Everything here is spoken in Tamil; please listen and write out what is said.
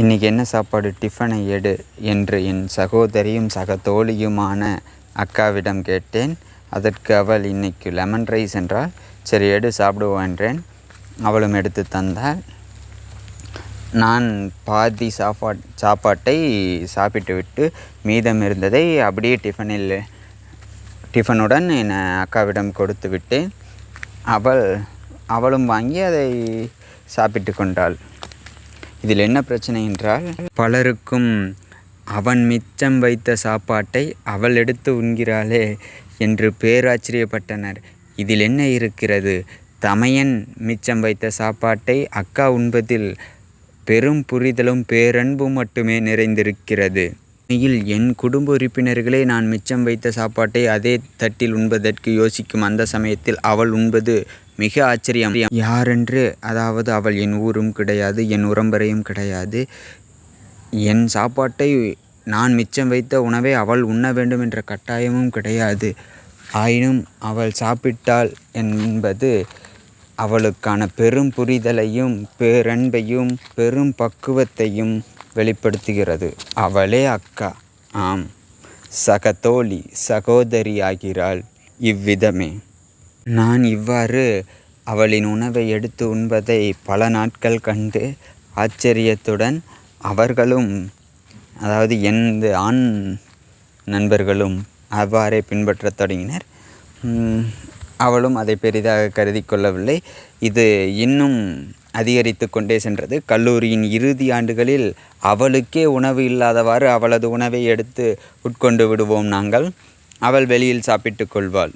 இன்னைக்கு என்ன சாப்பாடு? டிஃபனை எடு என்று என் சகோதரியும் சக தோழியுமான அக்காவிடம் கேட்டேன். அதற்கு அவள் இன்னைக்கு லெமன் ரைஸ் என்றால்? சரி எடு சாப்பிடுவோம் என்றேன். அவளும் எடுத்து தந்தாள். நான் பாதி சாப்பாட் சாப்பாட்டை சாப்பிட்டு விட்டு மீதம் இருந்ததை அப்படியே டிஃபனில் டிஃபனுடன் என் அக்காவிடம் கொடுத்து விட்டேன். அவள் அவளும் வாங்கி அதை சாப்பிட்டு கொண்டாள். இதில் என்ன பிரச்சனை என்றால் பலருக்கும் அவன் மிச்சம் வைத்த சாப்பாட்டை அவள் எடுத்து உண்கிறாளே என்று பேராச்சரியப்பட்டனர். இதில் என்ன இருக்கிறது? தமையன் மிச்சம் வைத்த சாப்பாட்டை அக்கா உண்பதில் பெரும் புரிதலும் பேரன்பும் மட்டுமே நிறைந்திருக்கிறது. உண்மையில் என் குடும்ப உறுப்பினர்களே நான் மிச்சம் வைத்த சாப்பாட்டை அதே தட்டில் உண்பதற்கு யோசிக்கும் அந்த சமயத்தில் அவள் உண்பது மிக ஆச்சரியம். யாரென்று அதாவது அவள் என் ஊரும் கிடையாது என் உறம்பரையும் கிடையாது. என் சாப்பாட்டை நான் மிச்சம் வைத்த உணவை அவள் உண்ண வேண்டும் என்ற கட்டாயமும் கிடையாது. ஆயினும் அவள் சாப்பிட்டாள் என்பது அவளுக்கான பெரும் புரிதலையும் பேரன்பையும் பெரும் பக்குவத்தையும் வெளிப்படுத்துகிறது. அவளே அக்கா. ஆம். சகதோழி சகோதரி ஆகிறாள் இவ்விதமே. நான் இவ்வாறு அவளின் உணவை எடுத்து உண்பதை பல நாட்கள் கண்டு ஆச்சரியத்துடன் அவர்களும் அதாவது எனது ஆண் நண்பர்களும் அவ்வாறே பின்பற்றத் தொடங்கினர். அவளும் அதை பெரிதாக கருதி கொள்ளவில்லை. இது இன்னும் அதிகரித்து கொண்டே சென்றது. கல்லூரியின் இறுதி ஆண்டுகளில் அவளுக்கே உணவு இல்லாதவாறு அவளது உணவை எடுத்து உட்கொண்டு விடுவோம் நாங்கள். அவள் வெளியில் சாப்பிட்டு கொள்வாள்.